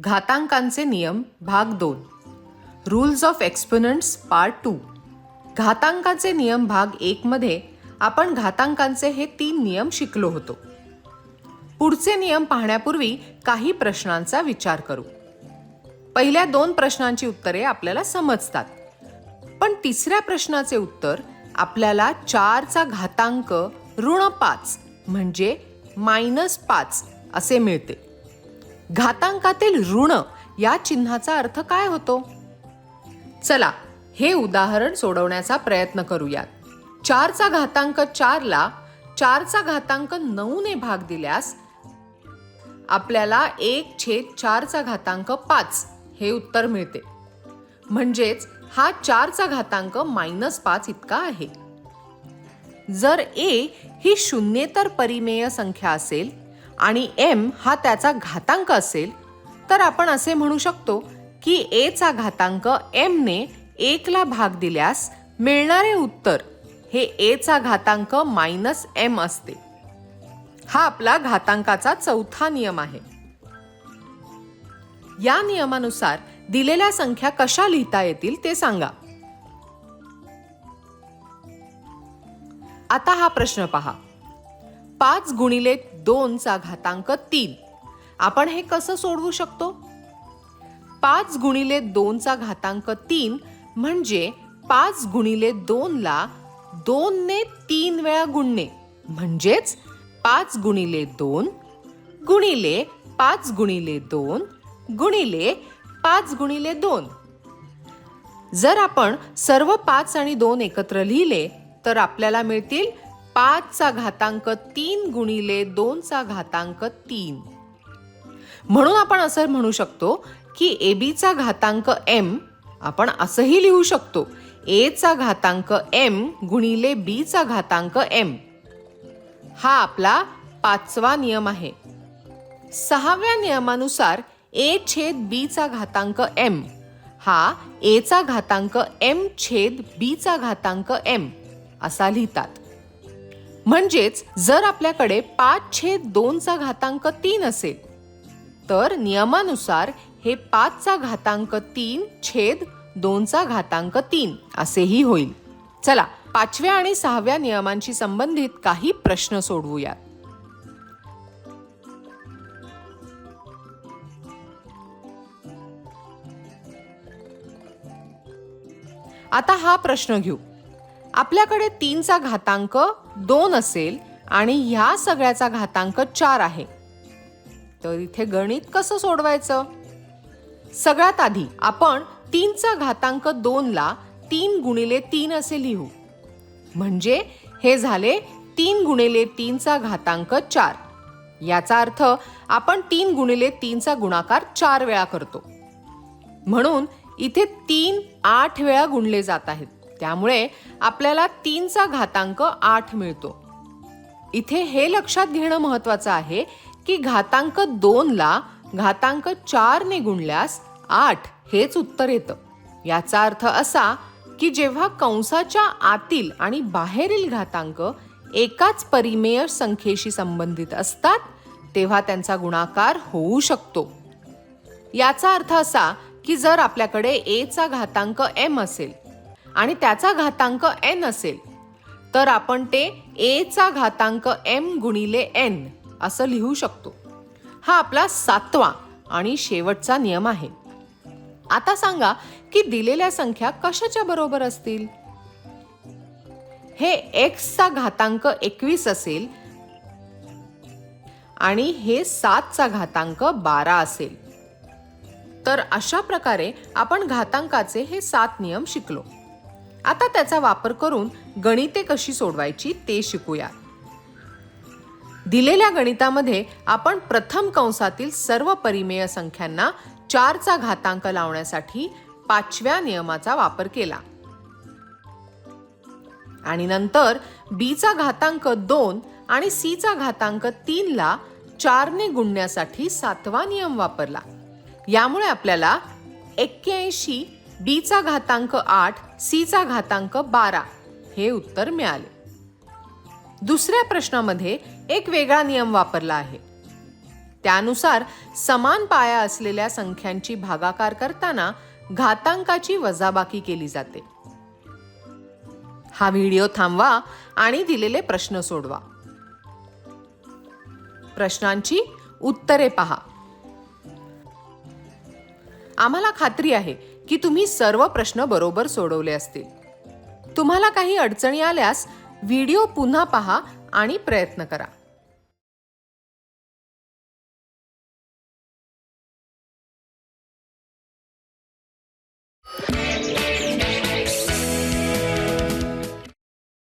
घातांकांचे नियम भाग दोन. Rules of exponents part two घातांकाचे नियम भाग एकमध्ये आपण घातांकांचे हे तीन नियम शिकलो होतो. पुढचे नियम पाहण्यापूर्वी काही प्रश्नांचा विचार करू. पहिल्या दोन प्रश्नांची उत्तरे आपल्याला समजतात. पण तिसऱ्या प्रश्नाचे उत्तर आपल्याला चारचा घातांक ऋण पाच म्हणजे मायनस पाच असे मिळते. घातांकातील ऋण या चिन्हाचा अर्थ काय होतो? चला हे उदाहरण सोडवण्याचा प्रयत्न करूयात. चारचा घातांक चारला चारचा घातांक नऊने भाग दिल्यास आपल्याला एक छेद चारचा घातांक पाच हे उत्तर मिळते. म्हणजेच हा चारचा घातांक मायनस पाच इतका आहे. जर ए ही शून्येतर परिमेय संख्या असेल आणि एम हा त्याचा घातांक असेल तर आपण असे म्हणू शकतो की एचा घातांक एमने एकला भाग दिल्यास मिळणारे उत्तर हे एचा घातांक मायनस एम असते. हा आपला घातांकाचा चौथा नियम आहे. या नियमानुसार दिलेल्या संख्या कशा लिहिता येतील ते सांगा. आता हा प्रश्न पहा. पाच गुणिले दोनचा घातांक तीन. आपण हे कसं सोडवू शकतो? पाच गुणिले दोनचा घातांक तीन म्हणजे पाच गुणिले दोनला दोनने तीन वेळा गुणणे. म्हणजेच पाच गुणिले दोन गुणिले पाच गुणिले दोन गुणिले पाच गुणिले दोन. जर आपण सर्व पाच आणि दोन एकत्र लिहिले तर आपल्याला मिळतील पाचचा घातांक तीन गुणिले दोनचा घातांक तीन. म्हणून आपण असं म्हणू शकतो की ए बीचा घातांक एम आपण असंही लिहू शकतो एचा घातांक एम गुणिले बीचा घातांक एम. हा आपला पाचवा नियम आहे. सहाव्या नियमानुसार ए छेद बीचा घातांक एम हा एचा घातांक एम छेद बीचा घातांक एम असा लिहितात. म्हणजेच जर आपल्याकडे पाच छेद दोनचा घातांक तीन असेल तर नियमानुसार हे पाचचा घातांक तीन छेद दोनचा घातांक तीन असेही होईल. चला पाचव्या आणि सहाव्या नियमांशी संबंधित काही प्रश्न सोडवूयात. आता हा प्रश्न घेऊ. आपल्याकडे तीनचा घातांक दोन असेल आणि ह्या सगळ्याचा घातांक चार आहे. तर इथे गणित कसं सोडवायचं? सगळ्यात आधी आपण तीनचा घातांक दोनला तीन गुणिले तीन असे लिहू. म्हणजे हे झाले तीन गुणिले तीनचा घातांक चार. याचा अर्थ आपण तीन गुणिले तीनचा गुणाकार चार वेळा करतो. म्हणून इथे तीन आठ वेळा गुणले जात आहेत. त्यामुळे आपल्याला तीनचा घातांक आठ मिळतो. इथे हे लक्षात घेणं महत्वाचं आहे की घातांक दोनला घातांक चारने गुणल्यास आठ हेच उत्तर येतं. याचा अर्थ असा की जेव्हा कंसाच्या आतील आणि बाहेरील घातांक एकाच परिमेय संख्येशी संबंधित असतात तेव्हा त्यांचा गुणाकार होऊ शकतो. याचा अर्थ असा की जर आपल्याकडे ए चा घातांक एम असेल आणि त्याचा घातांक एन असेल तर आपण ते एचा घातांक एम गुणिले एन असं लिहू शकतो. हा आपला सातवा आणि शेवटचा नियम आहे. आता सांगा की दिलेल्या संख्या कशाच्या बरोबर असतील? हे एक्सचा घातांक एकवीस असेल आणि हे सातचा घातांक बारा असेल. तर अशा प्रकारे आपण घातांकाचे हे सात नियम शिकलो. आता त्याचा वापर करून गणिते कशी सोडवायची ते शिकूया. दिलेल्या गणितामध्ये आपण प्रथम कंसातील सर्व परिमेय संख्यांना चारचा घातांक लावण्यासाठी पाचव्या नियमाचा वापर केला. आणि नंतर बीचा घातांक दोन आणि सीचा घातांक तीनला चारने गुणण्यासाठी सातवा नियम वापरला. यामुळे आपल्याला एक्क्याऐंशी बीचा घातांक आठ सीचा घातांक बारा. हे उत्तर मिळाले. दुसऱ्या प्रश्नामध्ये एक वेगळा नियम वापरला आहे. त्यानुसार समान पाया असलेल्या संख्यांची भागाकार करताना घातांकाची वजाबाकी केली जाते. हा व्हिडिओ थांबवा आणि दिलेले प्रश्न सोडवा. प्रश्नांची उत्तरे पहा. आम्हाला खात्री आहे की तुम्ही सर्व प्रश्न बरोबर सोडवले असतील. तुम्हाला काही अडचणी आल्यास व्हिडिओ पुन्हा पहा आणि प्रयत्न करा.